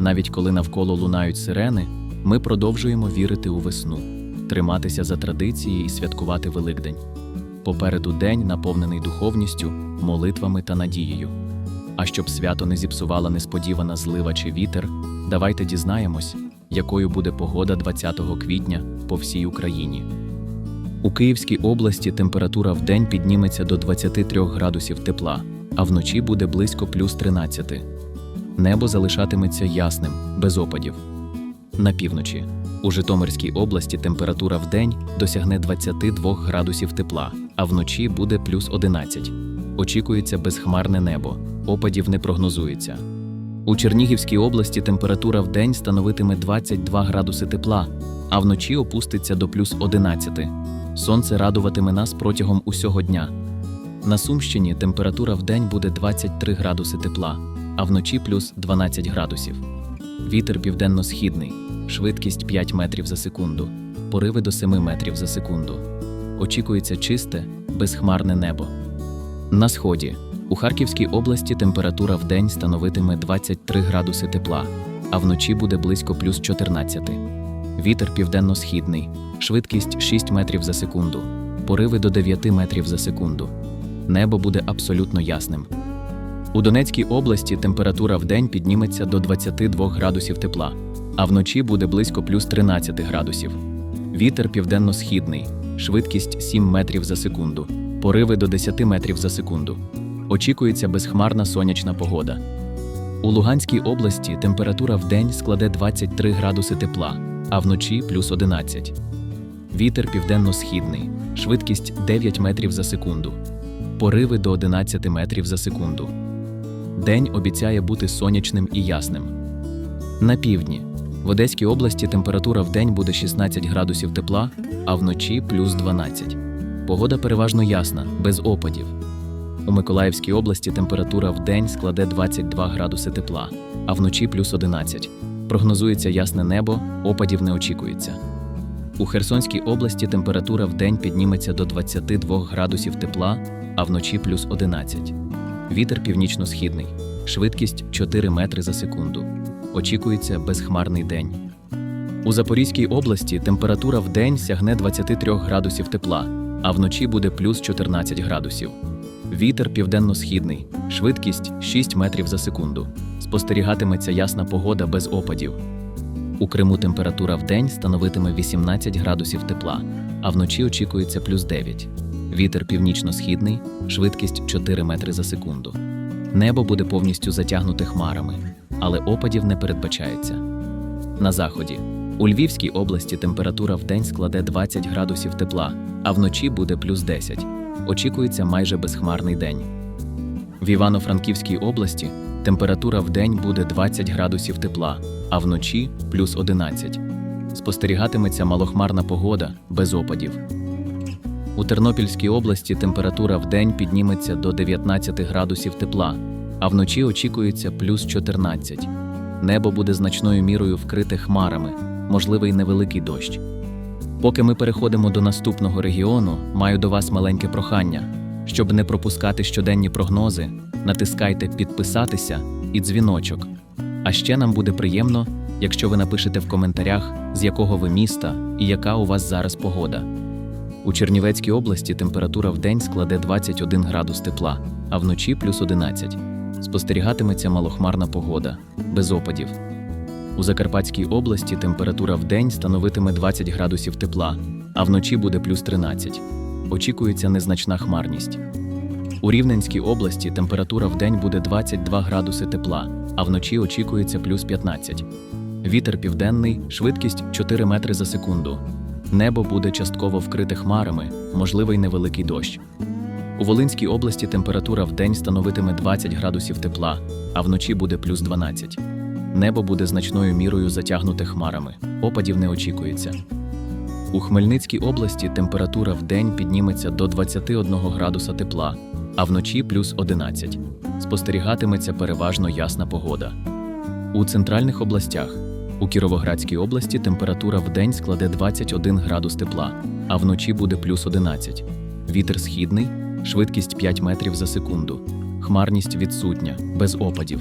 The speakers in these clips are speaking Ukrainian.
Навіть коли навколо лунають сирени, ми продовжуємо вірити у весну, триматися за традиції і святкувати Великдень. Попереду день, наповнений духовністю, молитвами та надією. А щоб свято не зіпсувала несподівана злива чи вітер, давайте дізнаємось, якою буде погода 20 квітня по всій Україні. У Київській області температура в день підніметься до 23 градусів тепла, а вночі буде близько плюс 13. Небо залишатиметься ясним, без опадів. На півночі. У Житомирській області температура в день досягне 22 градусів тепла, а вночі буде плюс 11. Очікується безхмарне небо, опадів не прогнозується. У Чернігівській області температура в день становитиме 22 градуси тепла, а вночі опуститься до плюс 11. Сонце радуватиме нас протягом усього дня. На Сумщині температура в день буде 23 градуси тепла, а вночі плюс 12 градусів. Вітер південно-східний, швидкість 5 метрів за секунду, пориви до 7 метрів за секунду. Очікується чисте, безхмарне небо. На сході. У Харківській області температура в день становитиме 23 градуси тепла, а вночі буде близько плюс 14. Вітер південно-східний, швидкість 6 метрів за секунду, пориви до 9 метрів за секунду. Небо буде абсолютно ясним. У Донецькій області температура в день підніметься до 22 градусів тепла, а вночі буде близько плюс 13 градусів. Вітер південно-східний, швидкість 7 метрів за секунду, пориви до 10 метрів за секунду. Очікується безхмарна сонячна погода. У Луганській області температура в день складе 23 градуси тепла, а вночі плюс 11. Вітер південно-східний, швидкість 9 метрів за секунду, пориви до 11 метрів за секунду. День обіцяє бути сонячним і ясним. На півдні. В Одеській області температура в день буде 16 градусів тепла, а вночі плюс 12. Погода переважно ясна, без опадів. У Миколаївській області температура в день складе 22 градуси тепла, а вночі плюс 11. Прогнозується ясне небо, опадів не очікується. У Херсонській області температура в день підніметься до 22 градусів тепла, а вночі плюс 11. Вітер північно-східний, швидкість 4 метри за секунду. Очікується безхмарний день. У Запорізькій області температура в день сягне 23 градусів тепла, а вночі буде плюс 14 градусів. Вітер південно-східний, швидкість 6 метрів за секунду. Спостерігатиметься ясна погода без опадів. У Криму температура в день становитиме 18 градусів тепла, а вночі очікується плюс 9. Вітер північно-східний, швидкість 4 метри за секунду. Небо буде повністю затягнуте хмарами, але опадів не передбачається. На заході. У Львівській області температура в день складе 20 градусів тепла, а вночі буде плюс 10. Очікується майже безхмарний день. В Івано-Франківській області температура в день буде 20 градусів тепла, а вночі плюс 11. Спостерігатиметься малохмарна погода без опадів. У Тернопільській області температура в день підніметься до 19 градусів тепла, а вночі очікується плюс 14. Небо буде значною мірою вкрите хмарами, можливий невеликий дощ. Поки ми переходимо до наступного регіону, маю до вас маленьке прохання. Щоб не пропускати щоденні прогнози, натискайте підписатися і дзвіночок. А ще нам буде приємно, якщо ви напишете в коментарях, з якого ви міста і яка у вас зараз погода. У Чернівецькій області температура в день складе 21 градус тепла, а вночі плюс 11. Спостерігатиметься малохмарна погода, без опадів. У Закарпатській області температура в день становитиме 20 градусів тепла, а вночі буде плюс 13. Очікується незначна хмарність. У Рівненській області температура в день буде 22 градуси тепла, а вночі очікується плюс 15. Вітер південний, швидкість 4 метри за секунду. Небо буде частково вкрите хмарами, можливий невеликий дощ. У Волинській області температура в день становитиме 20 градусів тепла, а вночі буде плюс 12. Небо буде значною мірою затягнуте хмарами, опадів не очікується. У Хмельницькій області температура в день підніметься до 21 градуса тепла, а вночі плюс 11. Спостерігатиметься переважно ясна погода. У центральних областях у Кіровоградській області температура в день складе 21 градус тепла, а вночі буде плюс 11. Вітер східний, швидкість 5 метрів за секунду. Хмарність відсутня, без опадів.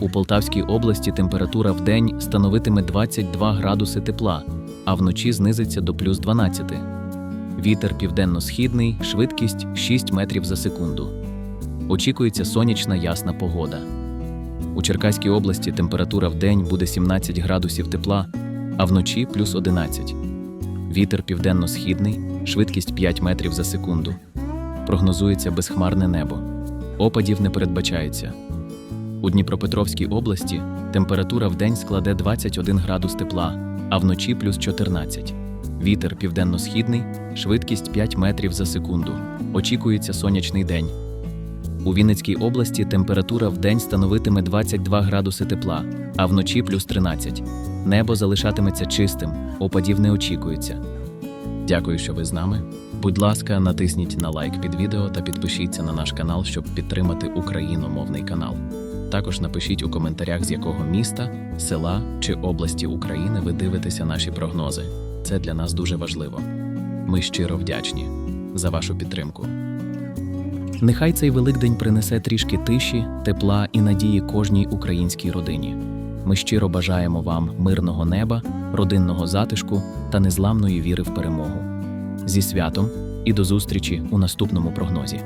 У Полтавській області температура в день становитиме 22 градуси тепла, а вночі знизиться до плюс 12. Вітер південно-східний, швидкість 6 метрів за секунду. Очікується сонячна ясна погода. У Черкаській області температура в день буде 17 градусів тепла, а вночі плюс 11. Вітер південно-східний, швидкість 5 метрів за секунду. Прогнозується безхмарне небо. Опадів не передбачається. У Дніпропетровській області температура в день складе 21 градус тепла, а вночі плюс 14. Вітер південно-східний, швидкість 5 метрів за секунду. Очікується сонячний день. У Вінницькій області температура в день становитиме 22 градуси тепла, а вночі плюс 13. Небо залишатиметься чистим, опадів не очікується. Дякую, що ви з нами. Будь ласка, натисніть на лайк під відео та підпишіться на наш канал, щоб підтримати україномовний канал. Також напишіть у коментарях, з якого міста, села чи області України ви дивитеся наші прогнози. Це для нас дуже важливо. Ми щиро вдячні за вашу підтримку. Нехай цей Великдень принесе трішки тиші, тепла і надії кожній українській родині. Ми щиро бажаємо вам мирного неба, родинного затишку та незламної віри в перемогу. Зі святом і до зустрічі у наступному прогнозі.